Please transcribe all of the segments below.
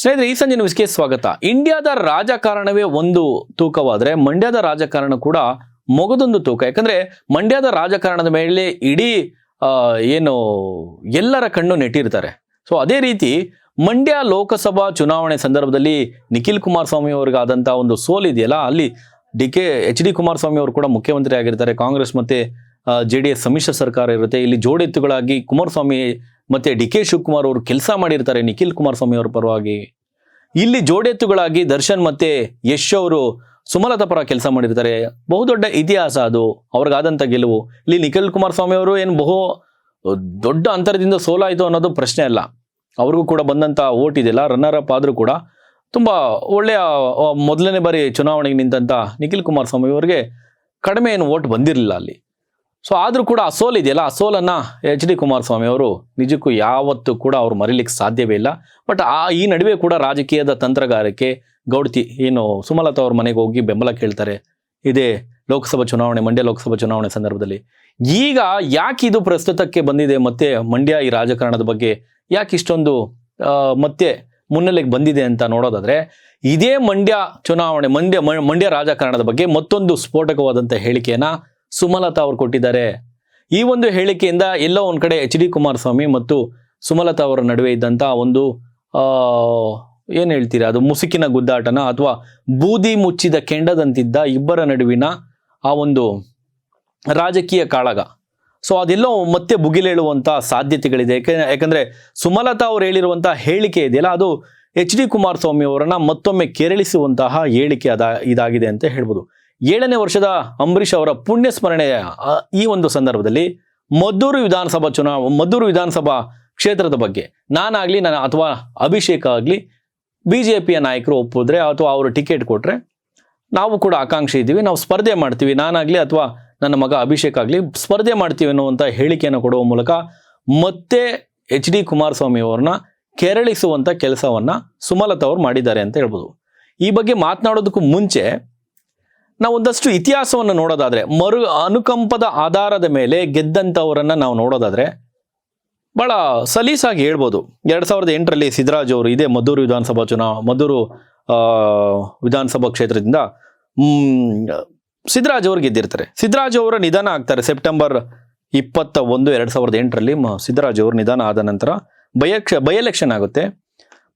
ಸ್ನೇಹಿತರೆ, ಈ ಸಂಜೆ ನ್ಯೂಸ್ಗೆ ಸ್ವಾಗತ. ಇಂಡಿಯಾದ ರಾಜಕಾರಣವೇ ಒಂದು ತೂಕವಾದರೆ ಮಂಡ್ಯದ ರಾಜಕಾರಣ ಕೂಡ ಮೊಗದೊಂದು ತೂಕ. ಯಾಕಂದ್ರೆ ಮಂಡ್ಯದ ರಾಜಕಾರಣದ ಮೇಲೆ ಇಡೀ ಏನು ಎಲ್ಲರ ಕಣ್ಣು ನೆಟ್ಟಿರ್ತಾರೆ. ಸೊ ಅದೇ ರೀತಿ ಮಂಡ್ಯ ಲೋಕಸಭಾ ಚುನಾವಣೆ ಸಂದರ್ಭದಲ್ಲಿ ನಿಖಿಲ್ ಕುಮಾರಸ್ವಾಮಿ ಅವರಿಗಾದಂಥ ಒಂದು ಸೋಲಿದೆಯಲ್ಲ ಅಲ್ಲಿ D K H D Kumaraswamy ಅವರು ಕೂಡ ಮುಖ್ಯಮಂತ್ರಿ ಆಗಿರ್ತಾರೆ. ಕಾಂಗ್ರೆಸ್ ಮತ್ತೆ ಜೆ ಡಿ ಎಸ್ ಸಮ್ಮಿಶ್ರ ಸರ್ಕಾರ ಇರುತ್ತೆ. ಇಲ್ಲಿ ಜೋಡೆತ್ತುಗಳಾಗಿ ಕುಮಾರಸ್ವಾಮಿ ಮತ್ತೆ ಡಿ ಕೆ ಶಿವಕುಮಾರ್ ಅವರು ಕೆಲಸ ಮಾಡಿರ್ತಾರೆ ನಿಖಿಲ್ ಕುಮಾರಸ್ವಾಮಿ ಅವರ ಪರವಾಗಿ. ಇಲ್ಲಿ ಜೋಡೆತ್ತುಗಳಾಗಿ ದರ್ಶನ್ ಮತ್ತೆ ಯಶ್ ಅವರು ಸುಮಲತಾ ಪರ ಕೆಲಸ ಮಾಡಿರ್ತಾರೆ. ಬಹುದೊಡ್ಡ ಇತಿಹಾಸ ಅದು ಅವ್ರಿಗಾದಂಥ ಗೆಲುವು. ಇಲ್ಲಿ ನಿಖಿಲ್ ಕುಮಾರಸ್ವಾಮಿ ಅವರು ಏನು ಬಹು ದೊಡ್ಡ ಅಂತರದಿಂದ ಸೋಲಾಯಿತು ಅನ್ನೋದು ಪ್ರಶ್ನೆ ಅಲ್ಲ. ಅವ್ರಿಗೂ ಕೂಡ ಬಂದಂಥ ಓಟ್ ಇದೆಯಲ್ಲ ರನ್ನರ್ ಅಪ್ ಆದರೂ ಕೂಡ ತುಂಬ ಒಳ್ಳೆಯ ಮೊದಲನೇ ಬಾರಿ ಚುನಾವಣೆಗೆ ನಿಂತಂಥ ನಿಖಿಲ್ ಕುಮಾರಸ್ವಾಮಿ ಅವರಿಗೆ ಕಡಿಮೆ ಏನು ಓಟ್ ಬಂದಿರಲಿಲ್ಲ ಅಲ್ಲಿ. ಸೊ ಆದರೂ ಕೂಡ ಆ ಸೋಲ್ ಇದೆಯಲ್ಲ, ಆ ಸೋಲನ್ನು ಎಚ್ ಡಿ ಕುಮಾರಸ್ವಾಮಿ ಅವರು ನಿಜಕ್ಕೂ ಯಾವತ್ತೂ ಕೂಡ ಅವರು ಮರೀಲಿಕ್ಕೆ ಸಾಧ್ಯವೇ ಇಲ್ಲ. ಬಟ್ ಆ, ಈ ನಡುವೆ ಕೂಡ ರಾಜಕೀಯದ ತಂತ್ರಗಾರಿಕೆ, ಗೌಡ್ತಿ ಏನು ಸುಮಲತಾ ಅವ್ರ ಮನೆಗೆ ಹೋಗಿ ಬೆಂಬಲ ಕೇಳ್ತಾರೆ. ಇದೇ ಲೋಕಸಭಾ ಚುನಾವಣೆ, ಮಂಡ್ಯ ಲೋಕಸಭಾ ಚುನಾವಣೆ ಸಂದರ್ಭದಲ್ಲಿ. ಈಗ ಯಾಕೆ ಇದು ಪ್ರಸ್ತುತಕ್ಕೆ ಬಂದಿದೆ ಮತ್ತೆ ಮಂಡ್ಯ ಈ ರಾಜಕಾರಣದ ಬಗ್ಗೆ ಯಾಕೆ ಇಷ್ಟೊಂದು ಮತ್ತೆ ಮುನ್ನೆಲೆಗೆ ಬಂದಿದೆ ಅಂತ ನೋಡೋದಾದ್ರೆ, ಇದೇ ಮಂಡ್ಯ ಚುನಾವಣೆ, ಮಂಡ್ಯ ಮಂಡ್ಯ ರಾಜಕಾರಣದ ಬಗ್ಗೆ ಮತ್ತೊಂದು ಸ್ಫೋಟಕವಾದಂಥ ಹೇಳಿಕೆಯನ್ನ ಸುಮಲತಾ ಅವರು ಕೊಟ್ಟಿದ್ದಾರೆ. ಈ ಒಂದು ಹೇಳಿಕೆಯಿಂದ ಎಲ್ಲೋ ಒಂದು ಕಡೆ ಎಚ್ ಡಿ ಕುಮಾರಸ್ವಾಮಿ ಮತ್ತು ಸುಮಲತಾ ಅವರ ನಡುವೆ ಇದ್ದಂಥ ಒಂದು ಏನು ಹೇಳ್ತೀರಿ, ಅದು ಮುಸುಕಿನ ಗುದ್ದಾಟನ ಅಥವಾ ಬೂದಿ ಮುಚ್ಚಿದ ಕೆಂಡದಂತಿದ್ದ ಇಬ್ಬರ ನಡುವಿನ ಆ ಒಂದು ರಾಜಕೀಯ ಕಾಳಗ. ಸೊ ಅದೆಲ್ಲೋ ಮತ್ತೆ ಬುಗಿಲೇಳುವಂಥ ಸಾಧ್ಯತೆಗಳಿದೆ. ಯಾಕೆ, ಯಾಕಂದರೆ ಸುಮಲತಾ ಅವರು ಹೇಳಿರುವಂಥ ಹೇಳಿಕೆ ಇದೆಯಲ್ಲ, ಅದು ಎಚ್ ಡಿ ಕುಮಾರಸ್ವಾಮಿ ಅವರನ್ನು ಮತ್ತೊಮ್ಮೆ ಕೆರಳಿಸುವಂತಹ ಹೇಳಿಕೆ ಅದ, ಇದಾಗಿದೆ ಅಂತ ಹೇಳ್ಬೋದು. ಏಳನೇ ವರ್ಷದ ಅಂಬರೀಷ್ ಅವರ ಪುಣ್ಯ ಸ್ಮರಣೆಯ ಈ ಒಂದು ಸಂದರ್ಭದಲ್ಲಿ ಮದ್ದೂರು ವಿಧಾನಸಭಾ ಚುನಾವ ಮದ್ದೂರು ವಿಧಾನಸಭಾ ಕ್ಷೇತ್ರದ ಬಗ್ಗೆ ನಾನಾಗಲಿ, ನಾನು ಅಥವಾ ಅಭಿಷೇಕ್ ಆಗಲಿ ಬಿ ಜೆ ಪಿಯ ನಾಯಕರು ಒಪ್ಪಿದ್ರೆ ಅಥವಾ ಅವರು ಟಿಕೆಟ್ ಕೊಟ್ಟರೆ ನಾವು ಕೂಡ ಆಕಾಂಕ್ಷಿ ಇದ್ದೀವಿ, ನಾವು ಸ್ಪರ್ಧೆ ಮಾಡ್ತೀವಿ, ನಾನಾಗಲಿ ಅಥವಾ ನನ್ನ ಮಗ ಅಭಿಷೇಕ್ ಆಗಲಿ ಸ್ಪರ್ಧೆ ಮಾಡ್ತೀವಿ ಅನ್ನುವಂಥ ಹೇಳಿಕೆಯನ್ನು ಕೊಡುವ ಮೂಲಕ ಮತ್ತೆ ಎಚ್ ಡಿ ಕುಮಾರಸ್ವಾಮಿ ಅವ್ರನ್ನ ಕೆರಳಿಸುವಂಥ ಕೆಲಸವನ್ನು ಸುಮಲತಾ ಅವರು ಮಾಡಿದ್ದಾರೆ ಅಂತ ಹೇಳ್ಬೋದು. ಈ ಬಗ್ಗೆ ಮಾತನಾಡೋದಕ್ಕೂ ಮುಂಚೆ ನಾವು ಒಂದಷ್ಟು ಇತಿಹಾಸವನ್ನು ನೋಡೋದಾದ್ರೆ, ಮರು ಅನುಕಂಪದ ಆಧಾರದ ಮೇಲೆ ಗೆದ್ದಂಥವರನ್ನು ನಾವು ನೋಡೋದಾದ್ರೆ, ಬಹಳ ಸಲೀಸಾಗಿ ಹೇಳ್ಬೋದು. ಎರಡು ಸಾವಿರದ ಎಂಟರಲ್ಲಿ ಸಿದ್ದರಾಜ್ ಅವರು ಇದೇ, ಮದ್ದೂರು ವಿಧಾನಸಭಾ ಚುನಾವ ಮದ್ದೂರು ವಿಧಾನಸಭಾ ಕ್ಷೇತ್ರದಿಂದ. ಸಿದ್ದರಾಜ್ ಅವರು ಗೆದ್ದಿರ್ತಾರೆ. ಸಿದ್ದರಾಜ್ ಅವರ ನಿಧನ ಆಗ್ತಾರೆ ಸೆಪ್ಟೆಂಬರ್ ಇಪ್ಪತ್ತ ಒಂದು ಎರಡು ಸಾವಿರದ ಎಂಟರಲ್ಲಿ. ಸಿದ್ದರಾಜ್ ಅವರು ನಿಧನ ಆದ ನಂತರ ಬಯಕ್ಷ, ಬೈ ಎಲೆಕ್ಷನ್ ಆಗುತ್ತೆ.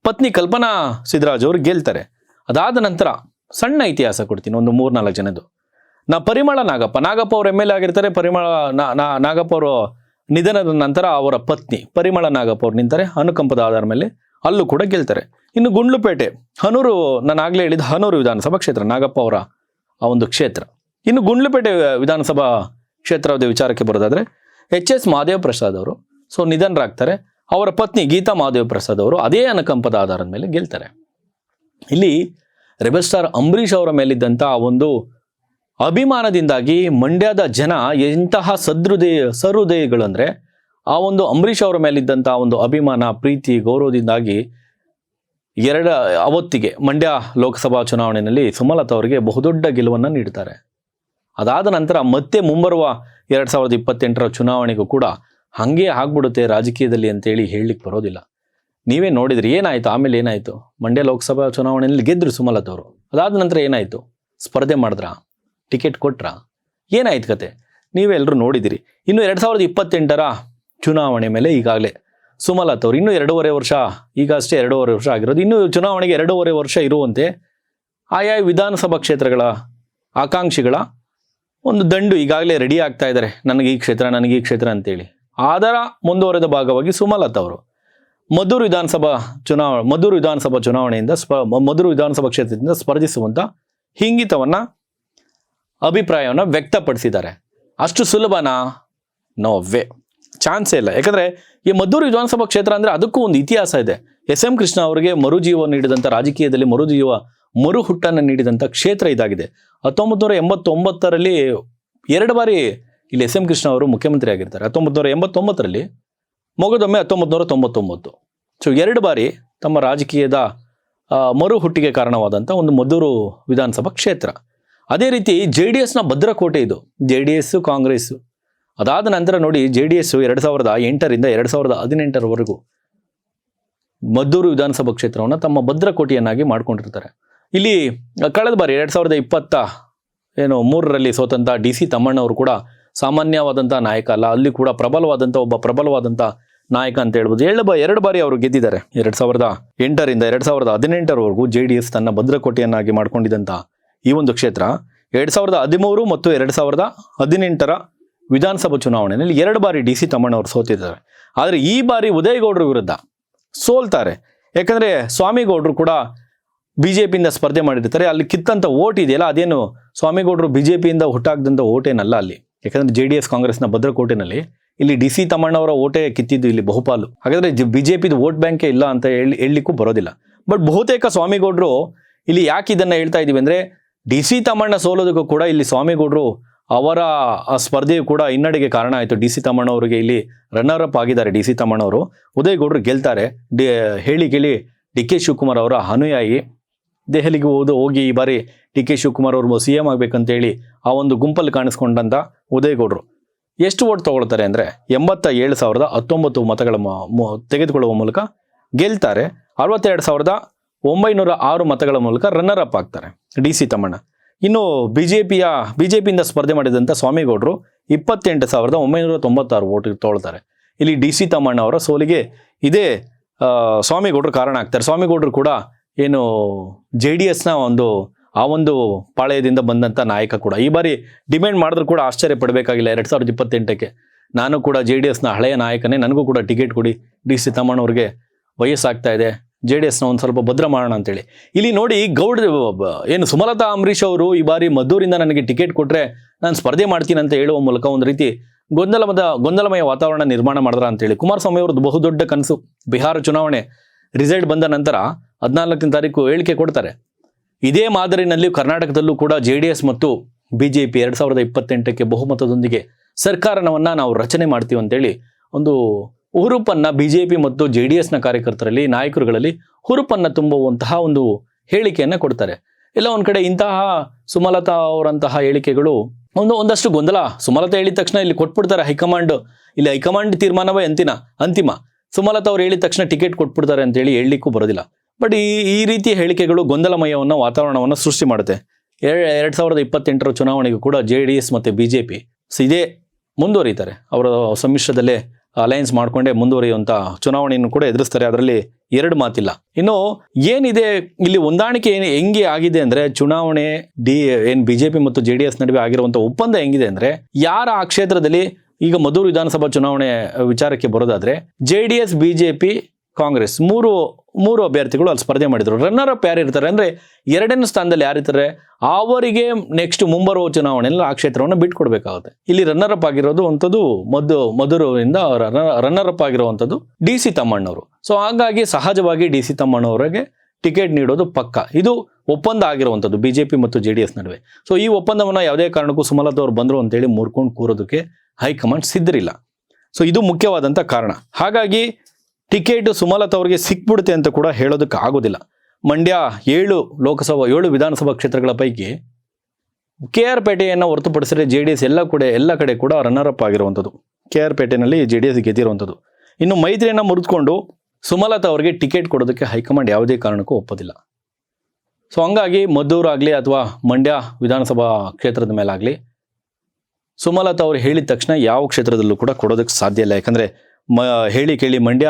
ಪತ್ನಿ ಕಲ್ಪನಾ ಸಿದ್ದರಾಜ್ ಅವರು ಗೆಲ್ತಾರೆ. ಅದಾದ ನಂತರ ಸಣ್ಣ ಇತಿಹಾಸ ಕೊಡ್ತೀನಿ, ಒಂದು ಮೂರ್ನಾಲ್ಕು ಜನದ್ದು. ನಾ ಪರಿಮಳ ನಾಗಪ್ಪ ನಾಗಪ್ಪ ಅವರು ಎಂ ಎಲ್ ಆಗಿರ್ತಾರೆ, ಪರಿಮಳ ನಾಗಪ್ಪ ಅವರು ನಿಧನದ ನಂತರ ಅವರ ಪತ್ನಿ ಪರಿಮಳ ನಾಗಪ್ಪ ಅವ್ರು ನಿಂತಾರೆ, ಅನುಕಂಪದ ಆಧಾರ ಮೇಲೆ ಅಲ್ಲೂ ಕೂಡ ಗೆಲ್ತಾರೆ. ಇನ್ನು ಗುಂಡ್ಲುಪೇಟೆ, ಹನೂರು, ನಾನು ಆಗಲೇ ಹೇಳಿದ ಹನೂರು ವಿಧಾನಸಭಾ ಕ್ಷೇತ್ರ, ನಾಗಪ್ಪ ಅವರ ಆ ಒಂದು ಕ್ಷೇತ್ರ. ಇನ್ನು ಗುಂಡ್ಲುಪೇಟೆ ವಿಧಾನಸಭಾ ಕ್ಷೇತ್ರದ ವಿಚಾರಕ್ಕೆ ಬರೋದಾದರೆ, ಎಚ್ ಎಸ್ ಮಹಾದೇವ ಪ್ರಸಾದ್ ಅವರು, ಸೊ ನಿಧನರಾಗ್ತಾರೆ, ಅವರ ಪತ್ನಿ ಗೀತಾ ಮಹಾದೇವ ಪ್ರಸಾದ್ ಅವರು ಅದೇ ಅನುಕಂಪದ ಆಧಾರದ ಮೇಲೆ ಗೆಲ್ತಾರೆ. ಇಲ್ಲಿ ರೆಬಲ್ ಸ್ಟಾರ್ ಅಂಬರೀಷ್ ಅವರ ಮೇಲಿದ್ದಂಥ ಒಂದು ಅಭಿಮಾನದಿಂದಾಗಿ ಮಂಡ್ಯದ ಜನ ಎಂತಹ ಸದೃದಯ ಸಹೃದಯಗಳಂದರೆ ಆ ಒಂದು ಅಂಬರೀಷ್ ಅವರ ಮೇಲಿದ್ದಂಥ ಒಂದು ಅಭಿಮಾನ, ಪ್ರೀತಿ, ಗೌರವದಿಂದಾಗಿ ಎರಡ ಅವತ್ತಿಗೆ ಮಂಡ್ಯ ಲೋಕಸಭಾ ಚುನಾವಣೆಯಲ್ಲಿ ಸುಮಲತಾ ಅವರಿಗೆ ಬಹುದೊಡ್ಡ ಗೆಲುವನ್ನು ನೀಡ್ತಾರೆ. ಅದಾದ ನಂತರ ಮತ್ತೆ ಮುಂಬರುವ ಎರಡು ಸಾವಿರದ ಇಪ್ಪತ್ತೆಂಟರ ಚುನಾವಣೆಗೂ ಕೂಡ ಹಾಗೆ ಆಗ್ಬಿಡುತ್ತೆ ರಾಜಕೀಯದಲ್ಲಿ ಅಂತೇಳಿ ಹೇಳಲಿಕ್ಕೆ ಬರೋದಿಲ್ಲ. ನೀವೇ ನೋಡಿದ್ರಿ, ಏನಾಯ್ತು? ಆಮೇಲೆ ಏನಾಯ್ತು? ಮಂಡ್ಯ ಲೋಕಸಭಾ ಚುನಾವಣೆಯಲ್ಲಿ ಗೆದ್ದರು ಸುಮಲತವರು. ಅದಾದ ನಂತರ ಏನಾಯ್ತು? ಸ್ಪರ್ಧೆ ಮಾಡಿದ್ರಾ? ಟಿಕೆಟ್ ಕೊಟ್ರಾ? ಏನಾಯ್ತು ಕತೆ? ನೀವೆಲ್ಲರೂ ನೋಡಿದಿರಿ. ಇನ್ನು ಎರಡು ಸಾವಿರದ ಇಪ್ಪತ್ತೆಂಟರ ಚುನಾವಣೆ ಮೇಲೆ ಈಗಾಗಲೇ ಸುಮಲತಾ ಅವರು ಇನ್ನೂ ಎರಡೂವರೆ ವರ್ಷ, ಈಗ ಅಷ್ಟೇ ಎರಡೂವರೆ ವರ್ಷ ಆಗಿರೋದು. ಇನ್ನು ಚುನಾವಣೆಗೆ ಎರಡೂವರೆ ವರ್ಷ ಇರುವಂತೆ ಆಯಾ ವಿಧಾನಸಭಾ ಕ್ಷೇತ್ರಗಳ ಆಕಾಂಕ್ಷಿಗಳ ಒಂದು ದಂಡು ಈಗಾಗಲೇ ರೆಡಿ ಆಗ್ತಾ ಇದ್ದಾರೆ ನನಗೆ ಈ ಕ್ಷೇತ್ರ, ನನಗೆ ಈ ಕ್ಷೇತ್ರ ಅಂತೇಳಿ. ಅದರ ಮುಂದುವರೆದ ಭಾಗವಾಗಿ ಸುಮಲತ್ ಅವರು ಮದ್ದೂರು ವಿಧಾನಸಭಾ ಚುನಾವಣೆ ಮದ್ದೂರು ವಿಧಾನಸಭಾ ಚುನಾವಣೆಯಿಂದ ಸ್ಪ ಮದ್ದೂರು ವಿಧಾನಸಭಾ ಕ್ಷೇತ್ರದಿಂದ ಸ್ಪರ್ಧಿಸುವಂತ ಹಿಂಗಿತವನ್ನ, ಅಭಿಪ್ರಾಯವನ್ನು ವ್ಯಕ್ತಪಡಿಸಿದ್ದಾರೆ. ಅಷ್ಟು ಸುಲಭನಾ? ನೋವೇ ಚಾನ್ಸೇ ಇಲ್ಲ. ಯಾಕಂದರೆ ಈ ಮದ್ದೂರು ವಿಧಾನಸಭಾ ಕ್ಷೇತ್ರ ಅಂದ್ರೆ ಅದಕ್ಕೂ ಒಂದು ಇತಿಹಾಸ ಇದೆ. ಎಸ್ ಎಂ ಕೃಷ್ಣ ಅವರಿಗೆ ಮರುಜೀವ ನೀಡಿದಂಥ ರಾಜಕೀಯದಲ್ಲಿ ಮರುಜೀವ ಮರು ಹುಟ್ಟನ್ನು ನೀಡಿದಂಥ ಕ್ಷೇತ್ರ ಇದಾಗಿದೆ. ಹತ್ತೊಂಬತ್ತು ನೂರ ಎಂಬತ್ತೊಂಬತ್ತರಲ್ಲಿ ಎರಡು ಬಾರಿ ಇಲ್ಲಿ ಎಸ್ ಎಂ ಕೃಷ್ಣ ಅವರು ಮುಖ್ಯಮಂತ್ರಿ ಆಗಿರ್ತಾರೆ ಹತ್ತೊಂಬತ್ತು ನೂರ ಎಂಬತ್ತೊಂಬತ್ತರಲ್ಲಿ ಮೊಗದೊಮ್ಮೆ ಹತ್ತೊಂಬತ್ತು ನೂರ ತೊಂಬತ್ತೊಂಬತ್ತು ಸೊ ಎರಡು ಬಾರಿ ತಮ್ಮ ರಾಜಕೀಯದ ಮರು ಹುಟ್ಟಿಗೆ ಕಾರಣವಾದಂಥ ಒಂದು ಮದ್ದೂರು ವಿಧಾನಸಭಾ ಕ್ಷೇತ್ರ. ಅದೇ ರೀತಿ ಜೆ ಡಿ ಎಸ್ನ ಭದ್ರಕೋಟೆ ಇದು, ಜೆ ಡಿ ಎಸ್ಸು ಕಾಂಗ್ರೆಸ್ಸು ಅದಾದ ನಂತರ ನೋಡಿ ಜೆ ಡಿ ಎಸ್ಸು ಎರಡು ಸಾವಿರದ ಎಂಟರಿಂದ ಎರಡು ಸಾವಿರದ ಹದಿನೆಂಟರವರೆಗೂ ಮದ್ದೂರು ವಿಧಾನಸಭಾ ಕ್ಷೇತ್ರವನ್ನು ತಮ್ಮ ಭದ್ರಕೋಟೆಯನ್ನಾಗಿ ಮಾಡ್ಕೊಂಡಿರ್ತಾರೆ. ಇಲ್ಲಿ ಕಳೆದ ಬಾರಿ ಎರಡ್ ಸಾವಿರದ ಇಪ್ಪತ್ತ, ಏನು, ಮೂರರಲ್ಲಿ ಸೋತಂಥ ಡಿ ಸಿ ತಮ್ಮಣ್ಣವರು ಕೂಡ ಸಾಮಾನ್ಯವಾದಂಥ ನಾಯಕ ಅಲ್ಲ, ಅಲ್ಲಿ ಕೂಡ ಪ್ರಬಲವಾದಂಥ ಒಬ್ಬ ಪ್ರಬಲವಾದಂಥ ನಾಯಕ ಅಂತ ಹೇಳ್ಬೋದು. ಎರಡು ಬ, ಎರಡು ಬಾರಿ ಅವರು ಗೆದ್ದಿದ್ದಾರೆ. ಎರಡು ಸಾವಿರದ ಎಂಟರಿಂದ ಎರಡು ಸಾವಿರದ ಹದಿನೆಂಟರವರೆಗೂ ಜೆ ಡಿ ಎಸ್ ತನ್ನ ಭದ್ರಕೋಟೆಯನ್ನಾಗಿ ಮಾಡ್ಕೊಂಡಿದ್ದಂಥ ಈ ಒಂದು ಕ್ಷೇತ್ರ, ಎರಡ್ ಸಾವಿರದ ಹದಿಮೂರು ಮತ್ತು ಎರಡು ಸಾವಿರದ ಹದಿನೆಂಟರ ವಿಧಾನಸಭಾ ಚುನಾವಣೆಯಲ್ಲಿ ಎರಡು ಬಾರಿ ಡಿ ಸಿ ತಮ್ಮಣ್ಣವರು ಸೋತಿದ್ದಾರೆ. ಆದರೆ ಈ ಬಾರಿ ಉದಯಗೌಡರ ವಿರುದ್ಧ ಸೋಲ್ತಾರೆ. ಯಾಕಂದರೆ ಸ್ವಾಮಿಗೌಡರು ಕೂಡ ಬಿ ಜೆ ಪಿಯಿಂದ ಸ್ಪರ್ಧೆ ಮಾಡಿರ್ತಾರೆ. ಅಲ್ಲಿ ಕಿತ್ತಂಥ ಓಟ್ ಇದೆಯಲ್ಲ, ಅದೇನು ಸ್ವಾಮಿಗೌಡರು ಬಿಜೆಪಿಯಿಂದ ಹುಟ್ಟಾಕ್ದಂಥ ಓಟ್ ಏನಲ್ಲ ಅಲ್ಲಿ. ಯಾಕಂದ್ರೆ ಜೆ ಡಿ ಎಸ್ ಕಾಂಗ್ರೆಸ್ನ ಭದ್ರಕೋಟೆನಲ್ಲಿ ಇಲ್ಲಿ ಡಿ ಸಿ ತಮ್ಮಣ್ಣವರ ಓಟೇ ಕಿತ್ತಿದ್ದು ಇಲ್ಲಿ ಬಹುಪಾಲು. ಹಾಗಾದ್ರೆ ಬಿಜೆಪಿದು ಓಟ್ ಬ್ಯಾಂಕೇ ಇಲ್ಲ ಅಂತ ಹೇಳಿ, ಹೇಳಲಿಕ್ಕೂ ಬರೋದಿಲ್ಲ. ಬಟ್ ಬಹುತೇಕ ಸ್ವಾಮಿಗೌಡರು ಇಲ್ಲಿ ಯಾಕೆ ಇದನ್ನ ಹೇಳ್ತಾ ಇದೀವಿ ಅಂದರೆ ಡಿ ಸಿ ತಮ್ಮಣ್ಣ ಸೋಲೋದಕ್ಕೂ ಕೂಡ ಇಲ್ಲಿ ಸ್ವಾಮಿಗೌಡರು ಅವರ ಸ್ಪರ್ಧೆಯು ಕೂಡ ಹಿನ್ನಡೆಗೆ ಕಾರಣ ಆಯಿತು. ಡಿ ಸಿ ತಮ್ಮಣ್ಣವರಿಗೆ ಇಲ್ಲಿ ರನ್ನರ್ ಅಪ್ ಆಗಿದ್ದಾರೆ ಡಿ ಸಿ ತಮ್ಮಣ್ಣವರು. ಉದಯಗೌಡರು ಗೆಲ್ತಾರೆ. ಡಿ, ಹೇಳಿ ಕೇಳಿ ಡಿ ಕೆ ಶಿವಕುಮಾರ್ ಅವರ ಅನುಯಾಯಿ ದೆಹಲಿಗೆ ಹೋದ ಹೋಗಿ ಈ ಬಾರಿ ಡಿ ಕೆ ಶಿವಕುಮಾರ್ ಅವರು ಸಿ ಎಂ ಆಗ್ಬೇಕಂತೇಳಿ ಆ ಒಂದು ಗುಂಪಲ್ಲಿ ಕಾಣಿಸ್ಕೊಂಡಂಥ ಉದಯಗೌಡರು. ಎಷ್ಟು ಓಟ್ ತಗೊಳ್ತಾರೆ ಅಂದರೆ ಎಂಬತ್ತ ಏಳು ಸಾವಿರದ ಹತ್ತೊಂಬತ್ತು ಮತಗಳ ತೆಗೆದುಕೊಳ್ಳುವ ಮೂಲಕ ಗೆಲ್ತಾರೆ. ಅರವತ್ತೆರಡು ಸಾವಿರದ ಒಂಬೈನೂರ ಆರು ಮತಗಳ ಮೂಲಕ ರನ್ನರ್ ಅಪ್ ಆಗ್ತಾರೆ ಡಿ ಸಿ ತಮ್ಮಣ್ಣ. ಇನ್ನು ಬಿ ಜೆ ಪಿಯ ಬಿ ಜೆ ಪಿಯಿಂದ ಸ್ಪರ್ಧೆ ಮಾಡಿದಂಥ ಸ್ವಾಮಿಗೌಡರು ಇಪ್ಪತ್ತೆಂಟು ಸಾವಿರದ ಒಂಬೈನೂರ ತೊಂಬತ್ತಾರು ಓಟ್ ತೊಗೊಳ್ತಾರೆ. ಇಲ್ಲಿ ಡಿ ಸಿ ತಮ್ಮಣ್ಣ ಅವರ ಸೋಲಿಗೆ ಇದೇ ಸ್ವಾಮಿಗೌಡರು ಕಾರಣ ಆಗ್ತಾರೆ. ಸ್ವಾಮಿಗೌಡರು ಕೂಡ ಏನು ಜೆ ಡಿ ಎಸ್ನ ಒಂದು, ಆ ಒಂದು ಪಾಳಯದಿಂದ ಬಂದಂಥ ನಾಯಕ ಕೂಡ. ಈ ಬಾರಿ ಡಿಮ್ಯಾಂಡ್ ಮಾಡಿದ್ರು ಕೂಡ ಆಶ್ಚರ್ಯ ಪಡಬೇಕಾಗಿಲ್ಲ ಎರಡು ಸಾವಿರದ ಇಪ್ಪತ್ತೆಂಟಕ್ಕೆ. ನಾನು ಕೂಡ ಜೆ ಡಿ ಎಸ್ನ ಹಳೆಯ ನಾಯಕನೇ, ನನಗೂ ಕೂಡ ಟಿಕೆಟ್ ಕೊಡಿ. ಡಿ ಸಿ ತಮ್ಮಣ್ಣವ್ರಿಗೆ ವಯಸ್ಸಾಗ್ತಾ ಇದೆ. ಜೆ ಡಿ ಎಸ್ನ ಒಂದು ಸ್ವಲ್ಪ ಭದ್ರ ಮಾಡೋಣ ಅಂತೇಳಿ. ಇಲ್ಲಿ ನೋಡಿ ಗೌಡ, ಏನು ಸುಮಲತಾ ಅಂಬರೀಷ್ ಅವರು ಈ ಬಾರಿ ಮದ್ದೂರಿಂದ ನನಗೆ ಟಿಕೆಟ್ ಕೊಟ್ಟರೆ ನಾನು ಸ್ಪರ್ಧೆ ಮಾಡ್ತೀನಿ ಅಂತ ಹೇಳುವ ಮೂಲಕ ಒಂದು ರೀತಿ ಗೊಂದಲಮದ, ಗೊಂದಲಮಯ ವಾತಾವರಣ ನಿರ್ಮಾಣ ಮಾಡಿದ್ರ ಅಂತೇಳಿ. ಕುಮಾರಸ್ವಾಮಿ ಅವ್ರದ್ದು ಬಹುದೊಡ್ಡ ಕನಸು. ಬಿಹಾರ ಚುನಾವಣೆ ರಿಸಲ್ಟ್ ಬಂದ ನಂತರ ಹದಿನಾಲ್ಕನೇ ತಾರೀಕು ಹೇಳಿಕೆ ಕೊಡ್ತಾರೆ. ಇದೇ ಮಾದರಿನಲ್ಲಿ ಕರ್ನಾಟಕದಲ್ಲೂ ಕೂಡ ಜೆ ಡಿ ಎಸ್ ಮತ್ತು ಬಿ ಜೆ ಪಿ ಎರಡು ಸಾವಿರದ ಇಪ್ಪತ್ತೆಂಟಕ್ಕೆ ಬಹುಮತದೊಂದಿಗೆ ಸರ್ಕಾರವನ್ನು ನಾವು ರಚನೆ ಮಾಡ್ತೀವಿ ಅಂತೇಳಿ ಒಂದು ಹುರುಪನ್ನು ಬಿ ಜೆ ಪಿ ಮತ್ತು ಜೆ ಡಿ ಎಸ್ನ ಕಾರ್ಯಕರ್ತರಲ್ಲಿ, ನಾಯಕರುಗಳಲ್ಲಿ ಹುರುಪನ್ನು ತುಂಬುವಂತಹ ಒಂದು ಹೇಳಿಕೆಯನ್ನು ಕೊಡ್ತಾರೆ. ಎಲ್ಲ ಒಂದು ಕಡೆ ಇಂತಹ ಸುಮಲತಾ ಅವರಂತಹ ಹೇಳಿಕೆಗಳು ಒಂದು, ಒಂದಷ್ಟು ಗೊಂದಲ. ಸುಮಲತಾ ಹೇಳಿದ ತಕ್ಷಣ ಇಲ್ಲಿ ಕೊಟ್ಬಿಡ್ತಾರೆ ಹೈಕಮಾಂಡ್. ಇಲ್ಲಿ ಹೈಕಮಾಂಡ್ ತೀರ್ಮಾನವೇ ಅಂತಿನ, ಅಂತಿಮ. ಸುಮಲತಾ ಅವ್ರು ಹೇಳಿದ ತಕ್ಷಣ ಟಿಕೆಟ್ ಕೊಟ್ಬಿಡ್ತಾರೆ ಅಂತೇಳಿ ಹೇಳಲಿಕ್ಕೂ ಬರೋದಿಲ್ಲ. ಬಟ್ ಈ ಈ ರೀತಿಯ ಹೇಳಿಕೆಗಳು ಗೊಂದಲಮಯವನ್ನು ವಾತಾವರಣವನ್ನು ಸೃಷ್ಟಿ ಮಾಡುತ್ತೆ. ಎರಡು ಸಾವಿರದ ಇಪ್ಪತ್ತೆಂಟರ ಚುನಾವಣೆಗೂ ಕೂಡ ಜೆ ಡಿ ಎಸ್ ಮತ್ತು ಬಿ ಜೆ ಪಿ ಇದೇ ಮುಂದುವರಿತಾರೆ. ಅವರ ಸಮ್ಮಿಶ್ರದಲ್ಲೇ ಅಲಯನ್ಸ್ ಮಾಡಿಕೊಂಡೇ ಮುಂದುವರಿಯುವಂಥ ಚುನಾವಣೆಯನ್ನು ಕೂಡ ಎದುರಿಸ್ತಾರೆ. ಅದರಲ್ಲಿ ಎರಡು ಮಾತಿಲ್ಲ. ಇನ್ನು ಏನಿದೆ, ಇಲ್ಲಿ ಹೊಂದಾಣಿಕೆ ಏನು, ಹೆಂಗೆ ಆಗಿದೆ ಅಂದರೆ ಚುನಾವಣೆ ಡಿ, ಏನು ಬಿ ಜೆ ಪಿ ಮತ್ತು ಜೆ ಡಿ ಎಸ್ ನಡುವೆ ಆಗಿರುವಂಥ ಒಪ್ಪಂದ ಹೆಂಗಿದೆ ಅಂದರೆ ಯಾರ ಆ ಕ್ಷೇತ್ರದಲ್ಲಿ ಈಗ ಮಧುರ್ ವಿಧಾನಸಭಾ ಚುನಾವಣೆ ವಿಚಾರಕ್ಕೆ ಬರೋದಾದರೆ J D S BJP Congress ಮೂರು ಮೂರು ಅಭ್ಯರ್ಥಿಗಳು ಅಲ್ಲಿ ಸ್ಪರ್ಧೆ ಮಾಡಿದರು. ರನ್ನರ್ ಅಪ್ ಯಾರು ಇರ್ತಾರೆ ಅಂದರೆ ಎರಡನೇ ಸ್ಥಾನದಲ್ಲಿ ಯಾರಿರ್ತಾರೆ ಅವರಿಗೆ ನೆಕ್ಸ್ಟ್ ಮುಂಬರುವ ಚುನಾವಣೆಯಲ್ಲಿ ಆ ಕ್ಷೇತ್ರವನ್ನು ಬಿಟ್ಕೊಡ್ಬೇಕಾಗುತ್ತೆ ಇಲ್ಲಿ ರನ್ನರ್ ಅಪ್ ಆಗಿರೋದು ಅಂಥದ್ದು ಮದ್ದು ಮಧುರಿಂದ ರನ್ನರ್ ಅಪ್ ಆಗಿರುವಂಥದ್ದು ಡಿ ಸಿ ತಮ್ಮಣ್ಣವರು. ಸೊ ಹಾಗಾಗಿ ಸಹಜವಾಗಿ ಡಿ ಸಿ ತಮ್ಮಣ್ಣವರಿಗೆ ಟಿಕೆಟ್ ನೀಡೋದು ಪಕ್ಕ. ಇದು ಒಪ್ಪಂದ ಆಗಿರುವಂಥದ್ದು ಬಿ ಜೆ ಪಿ ಮತ್ತು ಜೆ ಡಿ ಎಸ್ ನಡುವೆ. ಸೊ ಈ ಒಪ್ಪಂದವನ್ನು ಯಾವುದೇ ಕಾರಣಕ್ಕೂ ಸುಮಲತಾ ಅವರು ಬಂದರು ಅಂತೇಳಿ ಮುರ್ಕೊಂಡು ಕೂರೋದಕ್ಕೆ ಹೈಕಮಾಂಡ್ ಸಿದ್ಧರಿಲ್ಲ. ಸೊ ಇದು ಮುಖ್ಯವಾದಂಥ ಕಾರಣ. ಹಾಗಾಗಿ ಟಿಕೆಟ್ ಸುಮಲತಾ ಅವರಿಗೆ ಸಿಕ್ಬಿಡುತ್ತೆ ಅಂತ ಕೂಡ ಹೇಳೋದಕ್ಕೆ ಆಗೋದಿಲ್ಲ. ಮಂಡ್ಯ ಏಳು ಲೋಕಸಭಾ, ಏಳು ವಿಧಾನಸಭಾ ಕ್ಷೇತ್ರಗಳ ಪೈಕಿ ಕೆ ಆರ್ ಪೇಟೆಯನ್ನು ಹೊರತುಪಡಿಸಿದ್ರೆ ಜೆ ಡಿ ಎಸ್ ಎಲ್ಲ ಕಡೆ ಎಲ್ಲ ಕಡೆ ಕೂಡ ರನ್ನರ್ ಅಪ್ ಆಗಿರುವಂಥದ್ದು. ಕೆ ಆರ್ ಪೇಟೆಯಲ್ಲಿ ಜೆ ಡಿ ಎಸ್ ಗೆದ್ದಿರುವಂಥದ್ದು. ಇನ್ನು ಮೈತ್ರಿಯನ್ನು ಮುರಿದುಕೊಂಡು ಸುಮಲತಾ ಅವರಿಗೆ ಟಿಕೆಟ್ ಕೊಡೋದಕ್ಕೆ ಹೈಕಮಾಂಡ್ ಯಾವುದೇ ಕಾರಣಕ್ಕೂ ಒಪ್ಪೋದಿಲ್ಲ. ಸೊ ಹಂಗಾಗಿ ಮದ್ದೂರಾಗಲಿ ಅಥವಾ ಮಂಡ್ಯ ವಿಧಾನಸಭಾ ಕ್ಷೇತ್ರದ ಮೇಲಾಗಲಿ ಸುಮಲತಾ ಅವರು ಹೇಳಿದ ತಕ್ಷಣ ಯಾವ ಕ್ಷೇತ್ರದಲ್ಲೂ ಕೂಡ ಕೊಡೋದಕ್ಕೆ ಸಾಧ್ಯ ಇಲ್ಲ. ಯಾಕಂದರೆ ಮ, ಹೇಳಿ ಕೇಳಿ ಮಂಡ್ಯ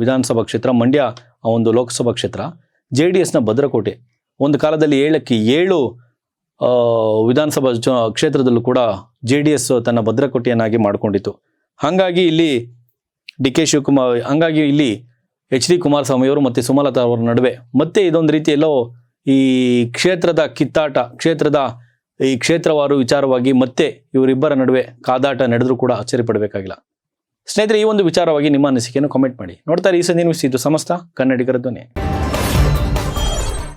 ವಿಧಾನಸಭಾ ಕ್ಷೇತ್ರ, ಮಂಡ್ಯ, ಆ ಒಂದು ಲೋಕಸಭಾ ಕ್ಷೇತ್ರ, ಜೆ ಡಿ ಎಸ್ನ ಭದ್ರಕೋಟೆ. ಒಂದು ಕಾಲದಲ್ಲಿ ಏಳಕ್ಕೆ ಏಳು ವಿಧಾನಸಭಾ ಕ್ಷೇತ್ರದಲ್ಲೂ ಕೂಡ ಜೆ ಡಿ ಎಸ್ ತನ್ನ ಭದ್ರಕೋಟೆಯನ್ನಾಗಿ ಮಾಡಿಕೊಂಡಿತ್ತು. ಹಾಗಾಗಿ ಇಲ್ಲಿ ಡಿ ಕೆ ಶಿವಕುಮಾರ್, ಹಾಗಾಗಿ ಇಲ್ಲಿ ಎಚ್ ಡಿ ಕುಮಾರಸ್ವಾಮಿ ಅವರು ಮತ್ತು ಸುಮಲತಾ ಅವರ ನಡುವೆ. ಮತ್ತೆ ಇದೊಂದು ರೀತಿ ಈ ಕ್ಷೇತ್ರದ ಕಿತ್ತಾಟ, ಕ್ಷೇತ್ರದ ಈ ಕ್ಷೇತ್ರವಾರು ವಿಚಾರವಾಗಿ ಮತ್ತೆ ಇವರಿಬ್ಬರ ನಡುವೆ ಕಾದಾಟ ನಡೆದರೂ ಕೂಡ ಆಶ್ಚರ್ಯ ಪಡಬೇಕಾಗಿಲ್ಲ ಸ್ನೇಹಿತರೆ ಈ ಒಂದು ವಿಚಾರವಾಗಿ ನಿಮ್ಮ ಅನಿಸಿಕೆಯನ್ನು ಕಮೆಂಟ್ ಮಾಡಿ. ನೋಡ್ತಾರೆ ಈ ಸಂದಿನ ಸಮಸ್ತ ಕನ್ನಡಿಗರ ಧ್ವನಿ.